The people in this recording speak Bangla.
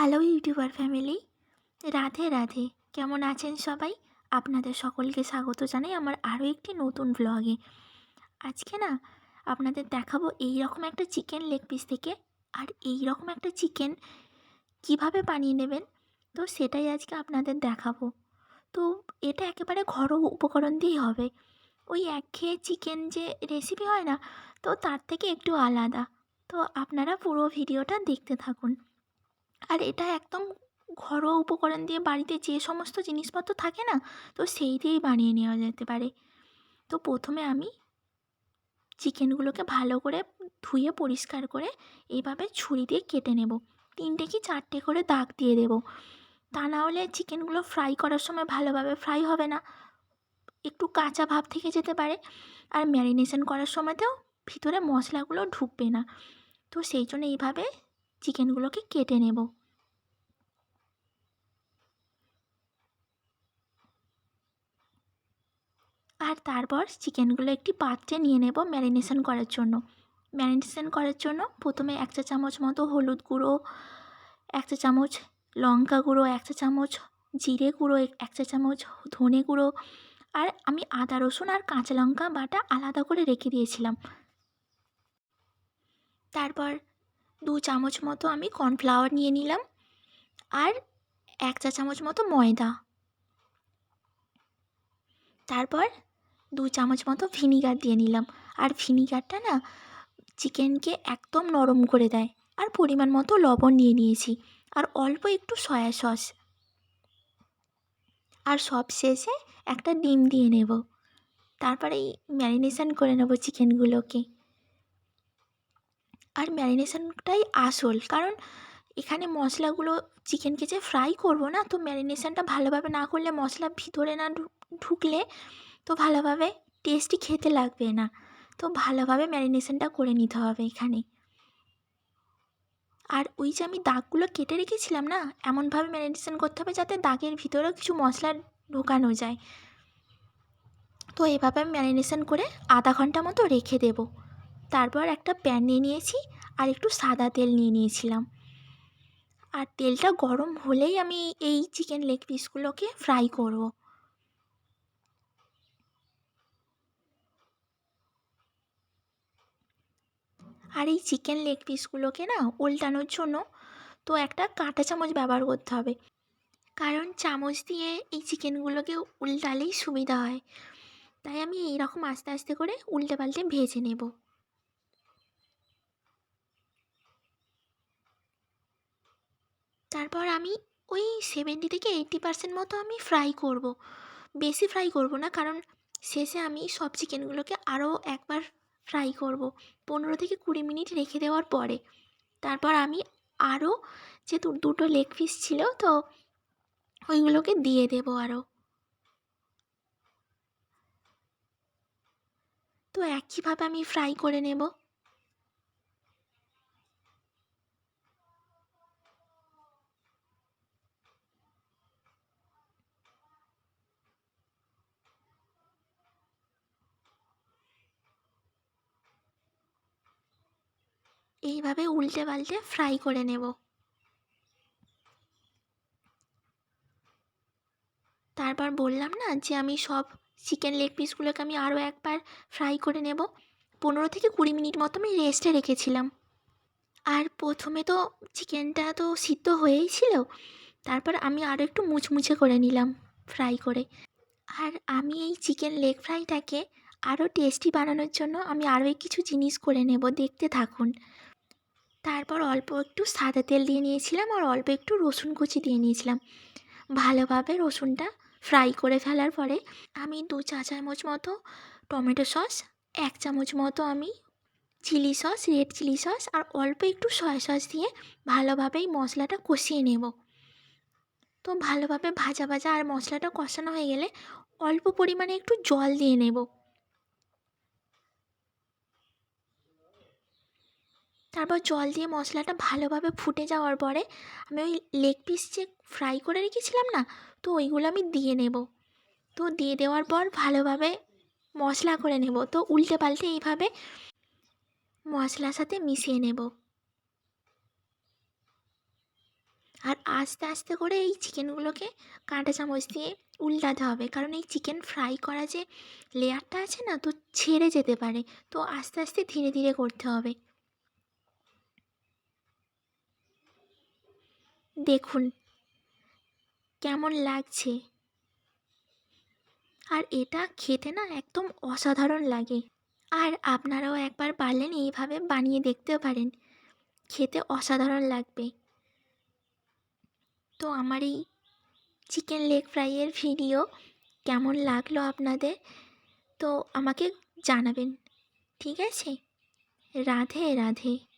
Hello YouTuber family, Radhe Radhe. কেমন আছেন সবাই? আপনাদের সকলকে স্বাগত জানাই আমার আরও একটি নতুন ব্লগে আজকে না, আপনাদের দেখাবো এই রকম একটা চিকেন লেগ পিস থেকে, আর এই রকম একটা চিকেন কীভাবে বানিয়ে নেবেন? তো সেটাই আজকে আপনাদের দেখাবো। তো এটা একেবারে ঘরোয়া উপকরণ দিয়েই হবে। ওই একঘেয়ে চিকেন যে রেসিপি হয় না, তো তার থেকে একটু আলাদা। তো আপনারা পুরো ভিডিওটা দেখতে থাকুন। আর এটা একদম ঘরোয়া উপকরণ দিয়ে বাড়িতে যে সমস্ত জিনিসপত্র থাকে না, তো সেই দিয়েই বানিয়ে নেওয়া যেতে পারে। তো প্রথমে আমি চিকেনগুলোকে ভালো করে ধুয়ে পরিষ্কার করে এইভাবে ছুরি দিয়ে কেটে নেব। তিনটে কি চারটে করে দাগ দিয়ে দেব। তা না হলে চিকেনগুলো ফ্রাই করার সময় ভালোভাবে ফ্রাই হবে না। একটু কাঁচা ভাব থেকে যেতে পারে। আর ম্যারিনেশন করার সময়তেও ভিতরে মশলাগুলো ঢুকবে না। তো সেই জন্য এইভাবে চিকেনগুলোকে কেটে নেব। আর তারপর চিকেনগুলো একটি পাত্রে নিয়ে নেব ম্যারিনেশন করার জন্য। ম্যারিনেশন করার জন্য প্রথমে এক চা চামচ মতো হলুদ গুঁড়ো, এক চা চামচ লঙ্কা গুঁড়ো, এক চা চামচ জিরে গুঁড়ো, এক চা চামচ ধনে গুঁড়ো, আর আমি আদা, রসুন আর কাঁচা লঙ্কা বাটা আলাদা করে রেখে দিয়েছিলাম। তারপর দু চামচ মতো আমি কর্নফ্লাওয়ার নিয়ে নিলাম আর এক চা চামচ মতো ময়দা। তারপর দু চামচ মতো ভিনিগার দিয়ে নিলাম। আর ভিনিগারটা না চিকেনকে একদম নরম করে দেয় আর পরিমাণ মতো লবণ নিয়ে নিয়েছি। আর অল্প একটু সয়া সস। আর সব শেষে একটা ডিম দিয়ে নেব। তারপরে এই ম্যারিনেশন করে নেব চিকেনগুলোকে। আর ম্যারিনেশনটাই আসল। কারণ এখানে মশলাগুলো চিকেনকে যে ফ্রাই করব না, তো ম্যারিনেশনটা ভালোভাবে না করলে মশলা ভিতরে না ঢুকলে তো ভালোভাবে টেস্টি খেতে লাগবে না। তো ভালোভাবে ম্যারিনেশনটা করে নিতে হবে এখানে। আর ওই যে আমি দাগগুলো কেটে রেখেছিলাম না, এমনভাবে ম্যারিনেশন করতে হবে যাতে দাগের ভিতরেও কিছু মশলা ঢোকানো যায়। তো এভাবে আমি ম্যারিনেশন করে আধা ঘণ্টা মতো রেখে দেব। তারপর একটা প্যান নিয়ে নিয়েছি আর একটু সাদা তেল নিয়ে নিয়েছিলাম। আর তেলটা গরম হলেই আমি এই চিকেন লেগ পিসগুলোকে ফ্রাই করব। আর এই চিকেন লেগ পিসগুলোকে না উল্টানোর জন্য তো একটা কাঁটা চামচ ব্যবহার করতে হবে। কারণ চামচ দিয়ে এই চিকেনগুলোকে উল্টালেই সুবিধা হয়। তাই আমি এইরকম আস্তে আস্তে করে উল্টে পাল্টে ভেজে নেব। তারপর আমি ওই সেভেন্টি থেকে এইট্টি পার্সেন্ট মতো আমি ফ্রাই করব। বেশি ফ্রাই করব না, কারণ শেষে আমি সব চিকেনগুলোকে আরও একবার ফ্রাই করব, পনেরো থেকে কুড়ি মিনিট রেখে দেওয়ার পরে। তারপর আমি আরও যে দুটো লেগ পিস ছিল, তো ওইগুলোকে দিয়ে দেব আরও তো একইভাবে আমি ফ্রাই করে নেব। এইভাবে উল্টে পাল্টে ফ্রাই করে নেব। তারপর বললাম না যে আমি সব চিকেন লেগ পিসগুলোকে আমি আরও একবার ফ্রাই করে নেব। পনেরো থেকে কুড়ি মিনিট মতো আমি রেস্টে রেখেছিলাম। আর প্রথমে তো চিকেনটা তো সিদ্ধ হয়েই ছিল। তারপর আমি আরও একটু মুচমুচে করে নিলাম ফ্রাই করে। আর আমি এই চিকেন লেগ ফ্রাইটাকে আরও টেস্টি বানানোর জন্য আমি আরও কিছু জিনিস করে নেব, দেখতে থাকুন। তারপর অল্প একটু সাদা তেল দিয়ে নিয়েছিলাম আর অল্প একটু রসুন কুচি দিয়ে নিয়েছিলাম। ভালোভাবে রসুনটা ফ্রাই করে ফেলার পরে আমি দু চা চামচ মতো টমেটো সস, এক চামচ মতো আমি chilli sauce, red chilli sauce আর অল্প একটু সয়া সস দিয়ে ভালোভাবে এই মশলাটা কষিয়ে নেব। তো ভালোভাবে ভাজা ভাজা আর মশলাটা কষানো হয়ে গেলে অল্প পরিমাণে একটু জল দিয়ে নেব। তারপর জল দিয়ে মশলাটা ভালোভাবে ফুটে যাওয়ার পরে আমি ওই লেগ পিস যে ফ্রাই করে রেখেছিলাম না, তো ওইগুলো আমি দিয়ে নেব। তো দিয়ে দেওয়ার পর ভালোভাবে মশলা করে নেব। তো উল্টে পাল্টে এইভাবে মশলার সাথে মিশিয়ে নেব। আর আস্তে আস্তে করে এই চিকেনগুলোকে কাঁটা চামচ দিয়ে উল্টাতে হবে, কারণ এই চিকেন ফ্রাই করা যে লেয়ারটা আছে না, তো ছেড়ে যেতে পারে। তো আস্তে আস্তে ধীরে ধীরে করতে হবে। দেখুন, কেমন লাগছে। আর এটা খেতে না একদম অসাধারণ লাগে। আর আপনারাও একবার পারলেন এইভাবে বানিয়ে দেখতেও পারেন। খেতে অসাধারণ লাগবে। তো আমার এই চিকেন লেগ ফ্রাইয়ের ভিডিও কেমন লাগল আপনাদের, তো আমাকে জানাবেন। ঠিক আছে? রাধে রাধে।